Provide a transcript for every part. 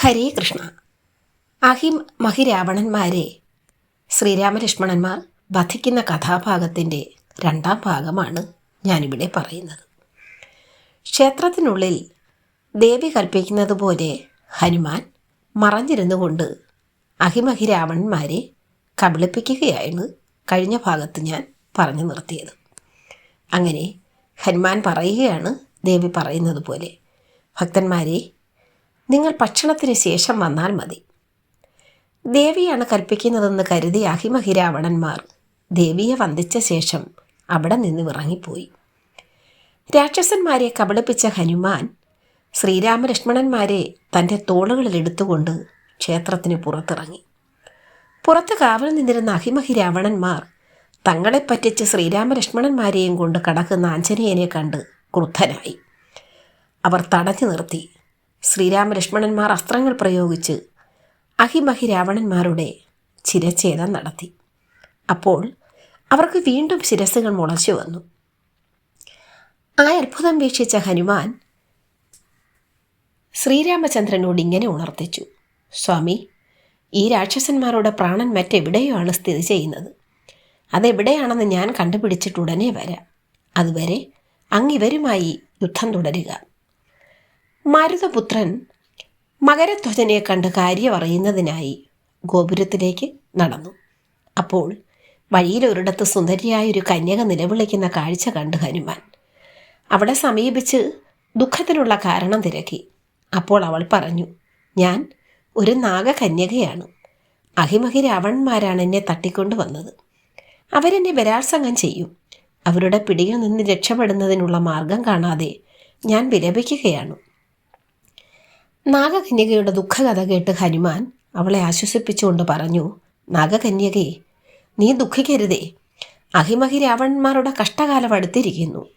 ഹരേ കൃഷ്ണ. അഹിം മഹിരാവണന്മാരെ ശ്രീരാമലക്ഷ്മണന്മാർ വധിക്കുന്ന കഥാഭാഗത്തിന്റെ രണ്ടാം ഭാഗമാണ് ഞാനിവിടെ പറയുന്നത്. ക്ഷേത്രത്തിനുള്ളിൽ ദേവി കൽപ്പിക്കുന്നത് പോലെ ഹനുമാൻ മറഞ്ഞിരുന്നു കൊണ്ട് അഹിമഹിരാവണന്മാരെ കബളിപ്പിക്കുകയായിരുന്നു കഴിഞ്ഞ ഭാഗത്ത് ഞാൻ പറഞ്ഞു നിർത്തിയത്. അങ്ങനെ ഹനുമാൻ പറയുകയാണ് ദേവി പറയുന്നത് പോലെ. ഭക്തന്മാരെ നിങ്ങൾ ഭക്ഷണത്തിന് ശേഷം വന്നാൽ മതി. ദേവിയാണ് കൽപ്പിക്കുന്നതെന്ന് കരുതി അഹിമഹിരാവണന്മാർ ദേവിയെ വന്ദിച്ച ശേഷം അവിടെ നിന്ന് ഇറങ്ങിപ്പോയി രാക്ഷസന്മാരെ കബളിപ്പിച്ച ഹനുമാൻ ശ്രീരാമലക്ഷ്മണന്മാരെ തന്റെ തോളുകളിൽ എടുത്തുകൊണ്ട് ക്ഷേത്രത്തിന് പുറത്തിറങ്ങി. പുറത്ത് കാവൽ നിന്നിരുന്ന അഹിമഹി രാവണന്മാർ തങ്ങളെ പറ്റിച്ച് ശ്രീരാമലക്ഷ്മണന്മാരെയും കൊണ്ട് കടക്കുന്ന ആഞ്ജനേയനെ കണ്ട് ക്രുദ്ധനായി. അവർ തടഞ്ഞു നിർത്തി. ശ്രീരാമലക്ഷ്മണന്മാർ അസ്ത്രങ്ങൾ പ്രയോഗിച്ച് അഹിമഹി രാവണന്മാരുടെ ചിരച്ഛേദം നടത്തി. അപ്പോൾ അവർക്ക് വീണ്ടും ശിരസ്സുകൾ മുളച്ചു വന്നു. ആ അത്ഭുതം വീക്ഷിച്ച ഹനുമാൻ ശ്രീരാമചന്ദ്രനോട് ഇങ്ങനെ ഉണർത്തിച്ചു. സ്വാമി ഈ രാക്ഷസന്മാരുടെ പ്രാണൻ മറ്റെവിടെയാണ് സ്ഥിതി ചെയ്യുന്നത്? അതെവിടെയാണെന്ന് ഞാൻ കണ്ടുപിടിച്ചിട്ട് ഉടനെ വരാം. അതുവരെ അങ്ങിവരുമായി യുദ്ധം തുടരുക. മാരുതപുത്രൻ മകരധ്വജനെ കണ്ട് കാര്യം അറിയുന്നതിനായി ഗോപുരത്തിലേക്ക് നടന്നു. അപ്പോൾ വഴിയിലൊരിടത്ത് സുന്ദരിയായൊരു കന്യക നിലവിളിക്കുന്ന കാഴ്ച കണ്ട് ഹനുമാൻ. അവിടെ സമീപിച്ച് ദുഃഖത്തിനുള്ള കാരണം തിരക്കി. അപ്പോൾ അവൾ പറഞ്ഞു ഞാൻ ഒരു നാഗകന്യകയാണ്. അഹിമഹി രാവണന്മാരാണ് എന്നെ തട്ടിക്കൊണ്ടു വന്നത്. അവരെന്നെ ബലാത്സംഗം ചെയ്യും. അവരുടെ പിടിയിൽ നിന്ന് രക്ഷപ്പെടുന്നതിനുള്ള മാർഗം കാണാതെ ഞാൻ വിലപിക്കുകയാണ്. നാഗകന്യകയുടെ ദുഃഖകഥ കേട്ട് ഹനുമാൻ അവളെ ആശ്വസിപ്പിച്ചുകൊണ്ട് പറഞ്ഞു നാഗകന്യകേ നീ ദുഃഖിക്കരുതേ. അഹിമഹി രാവണന്മാരുടെ കഷ്ടകാലം അടുത്തിരിക്കുന്നു.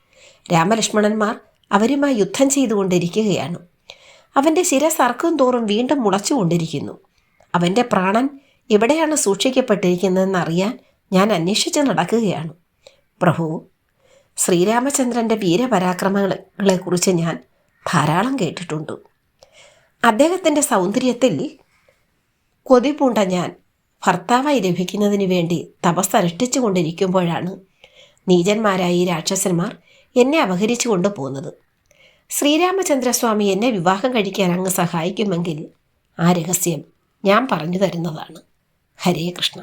രാമലക്ഷ്മണന്മാർ അവരുമായി യുദ്ധം ചെയ്തുകൊണ്ടിരിക്കുകയാണ്. അവന്റെ ശിരസ് അർക്കും തോറും വീണ്ടും മുളച്ചുകൊണ്ടിരിക്കുന്നു. അവന്റെ പ്രാണൻ എവിടെയാണ് സൂക്ഷിക്കപ്പെട്ടിരിക്കുന്നതെന്ന് അറിയാൻ ഞാൻ അന്വേഷിച്ച് നടക്കുകയാണ്. പ്രഭു ശ്രീരാമചന്ദ്രന്റെ വീരപരാക്രമങ്ങളെക്കുറിച്ച് ഞാൻ ധാരാളം കേട്ടിട്ടുണ്ട്. അദ്ദേഹത്തിന്റെ സൗന്ദര്യത്തിൽ കൊതിപൂണ്ട ഞാൻ ഭർത്താവായി ലഭിക്കുന്നതിന് വേണ്ടി തപസ്സനുഷ്ഠിച്ചു കൊണ്ടിരിക്കുമ്പോഴാണ് നീചന്മാരായ ഈ രാക്ഷസന്മാർ എന്നെ അപഹരിച്ചു കൊണ്ടുപോകുന്നത്. ശ്രീരാമചന്ദ്രസ്വാമി എന്നെ വിവാഹം കഴിക്കാൻ അങ്ങ് സഹായിക്കുമെങ്കിൽ ആ രഹസ്യം ഞാൻ പറഞ്ഞു തരുന്നതാണ്. ഹരേ കൃഷ്ണ.